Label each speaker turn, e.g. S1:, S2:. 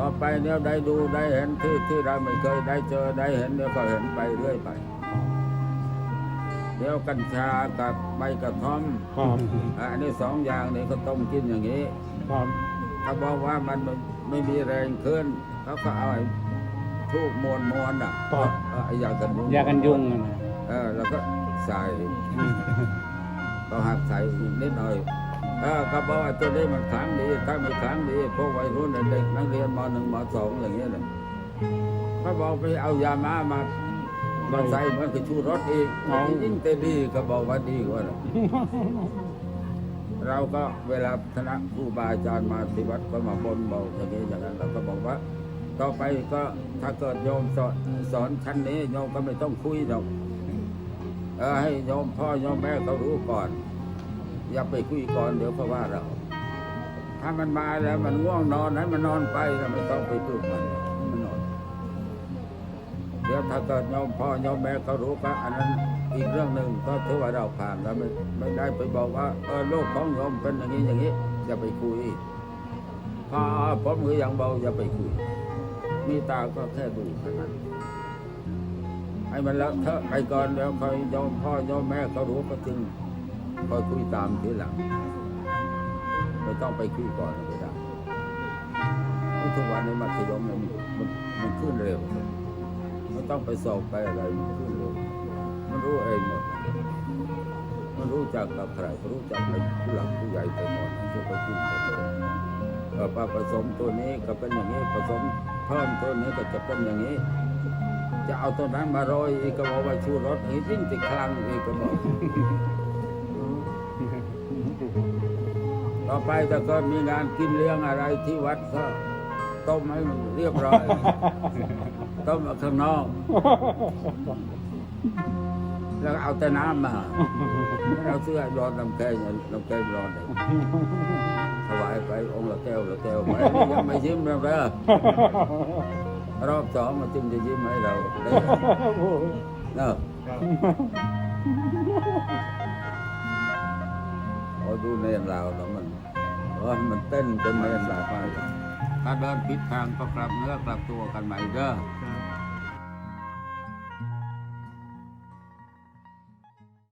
S1: ต่อไปเนี่ยได้ดูได้เห็นที่ที่เราไม่เคยได้เจอได้เห็นเนี่ยก็เห็นไปเรื่อยไป เดี๋ยวกัญชากับใบกระท่อม
S2: ครับ
S1: อันนี้สองอย่างนี้ก็ต้มกินอย่างนี้
S2: ครับ
S1: เขาบอกว่ามันไม่ไม่มีแรงขึ้นเขาก็เอาไอ้ทูบมวนมวนๆอะ
S2: ครับ
S1: เออไอ้ยากันยุง
S2: ยากันยุงอะนะ
S1: เออแล้วก็ใส่ ก็หักใส่อีกนิดหน่อย เออก็บอกว่าตัวนี้มันขังดีถ้าไม่ขังดีพวกวัยรุ่นเด็กนักเรียนมหนึ่งมสองอย่างเงี้ยเลยเขาบอกไปเอายามามามาใส่มันคือชูรสอีกยิ่งแต่ดีก็บอกว่าดีกว่าน่ะเราก็เวลาคณะครูบาอาจารย์มาที่วัดก็มาบนบอกอย่างนี้อย่างนั้นเราก็บอกว่า ต่อไปก็ถ้าเกิดโยมสอนสอนชั้นนี้โยมก็ไม่ต้องคุยหรอกเออให้โยมพ่อโยมแม่เขารู้ก่อน อย่าไปคุยก่อนเดี๋ยวเขาว่าเรา ถ้ามันมาแล้วมันง่วงนอนให้มันนอนไปเราไม่ต้องไปปลุกมันมันนอน เดี๋ยวถ้าเกิดโยมพ่อโยมแม่เขารู้ก็อันนั้นอีกเรื่องหนึ่งก็ถือว่าเราผ่านแล้วไม่ไม่ได้ไปบอกว่าเออโลกของโยมเป็นอย่างนี้อย่างนี้อย่าไปคุยพอผมมืออย่างเบาอย่าไปคุย มีตาก็แค่ดูเท่านั้นให้มันแล้วเถอะไปก่อนแล้วคอยโยมพ่อโยมแม่เขารู้ก็จึง คอยคุยตามทีหลังไม่ต้องไปคุยก่อนไม่ได้ทุกวันนี้มัธยมมันมันมันขึ้นเร็วไม่ต้องไปสอบไปอะไรมันขึ้นเลยมันรู้เองหมดมันรู้จักกับใครรู้จักในผู้หลักผู้ใหญ่ไปหมดที่เขากินไปหมดเออปลาผสมตัวนี้ก็เป็นอย่างนี้ผสมเพิ่มตัวนี้ก็จะเป็นอย่างนี้ จะเอาตัวนั้นมาโรยอีกก็บอกว่าชูรสอีกยิ่งติดคลังอีกก็บอก ต่อไปถ้าเกิดมีงานกินเลี้ยงอะไรที่วัดก็ต้มให้มันเรียบร้อย ต้มเอาข้างนอก แล้วก็เอาแต่น้ำมาไม่เอาเสื้อร้อนน้ำแกงน้ำแกงร้อนเลยถวายไปองค์ละแก้วละแก้วไปยังไม่ยิ้มเลยเด้อรอบสองมันจึงจะยิ้มให้เราได้เนอะพอ ดูในรเราแล้วมันว่ามันเต้นจนเนรเราไปถ้าเดินผิดทางก็กลับเนื้อกลับตัวกันใหม่เด้อ